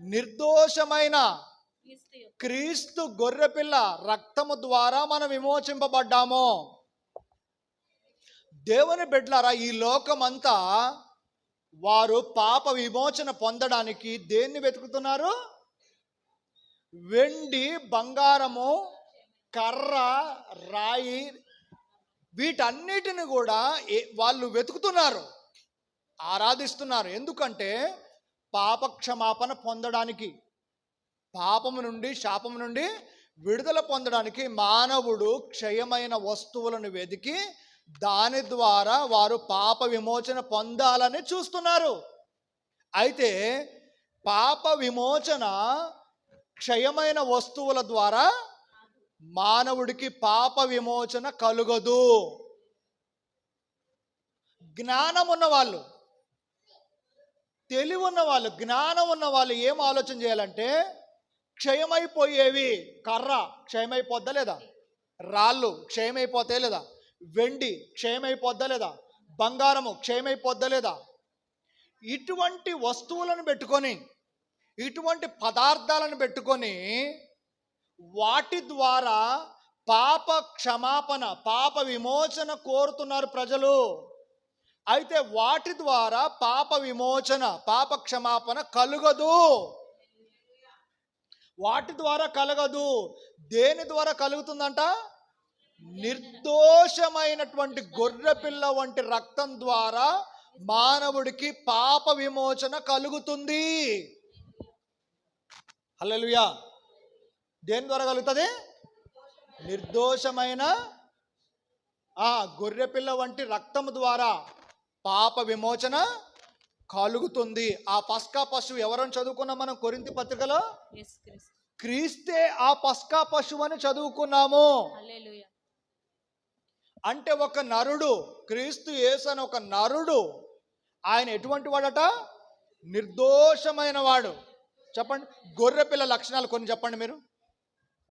నిర్దోషమైన క్రీస్తు గొర్రెపిల్ల రక్తము ద్వారా మనం విమోచింపబడ్డాము. దేవుని బిడ్డలారా ఈ లోకమంతా వారు పాప విమోచన పొందడానికి దేన్ని వెతుకుతున్నారు? వెండి బంగారము కర్ర రాయి వీటన్నిటిని కూడా వాళ్ళు వెతుకుతున్నారు ఆరాధిస్తున్నారు. ఎందుకంటే పాప క్షమాపణ పొందడానికి పాపము నుండి శాపము నుండి విడుదల పొందడానికి మానవుడు క్షయమైన వస్తువులను వెతికి దాని ద్వారా వారు పాప విమోచన పొందాలని చూస్తున్నారు. అయితే పాప విమోచన క్షయమైన వస్తువుల ద్వారా మానవుడికి పాప విమోచన కలుగదు. జ్ఞానం ఉన్నవాళ్ళు వాళ్ళు తెలివి ఉన్న వాళ్ళు జ్ఞానం ఉన్న వాళ్ళు ఏం ఆలోచన చేయాలంటే క్షయమైపోయేవి కర్ర క్షయమైపోద్దా లేదా? రాళ్ళు క్షయమైపోతే లేదా? వెండి క్షయమైపోద్దా లేదా? బంగారము క్షయమైపోద్దా లేదా? ఇటువంటి వస్తువులను పెట్టుకొని ఇటువంటి పదార్థాలను పెట్టుకొని వాటి ద్వారా పాప క్షమాపణ పాప విమోచన కోరుతున్నారు ప్రజలు. అయితే వాటి ద్వారా పాప విమోచన పాప క్షమాపణ కలుగదు. వాటి ద్వారా కలగదు. దేని ద్వారా కలుగుతుందంట? నిర్దోషమైనటువంటి గొర్రెపిల్ల వంటి రక్తం ద్వారా మానవుడికి పాప విమోచన కలుగుతుంది. హల్లెలూయా. దేని ద్వారా కలుగుతుంది? నిర్దోషమైన ఆ గొర్రెపిల్ల వంటి రక్తం ద్వారా. పాప విమోచన కలుగుతుంది. ఆ పస్కా పశువు ఎవరని చదువుకున్నాం మనం కొరింతి పత్రికలో? క్రీస్తు. ఆ పస్కా పశువు అని చదువుకున్నాము. అంటే ఒక నరుడు క్రీస్తు యేసు అని ఒక నరుడు ఆయన ఎటువంటి వాడట? నిర్దోషమైన వాడు చెప్పండి గొర్రెపిల్ల లక్షణాలు కొన్ని చెప్పండి మీరు.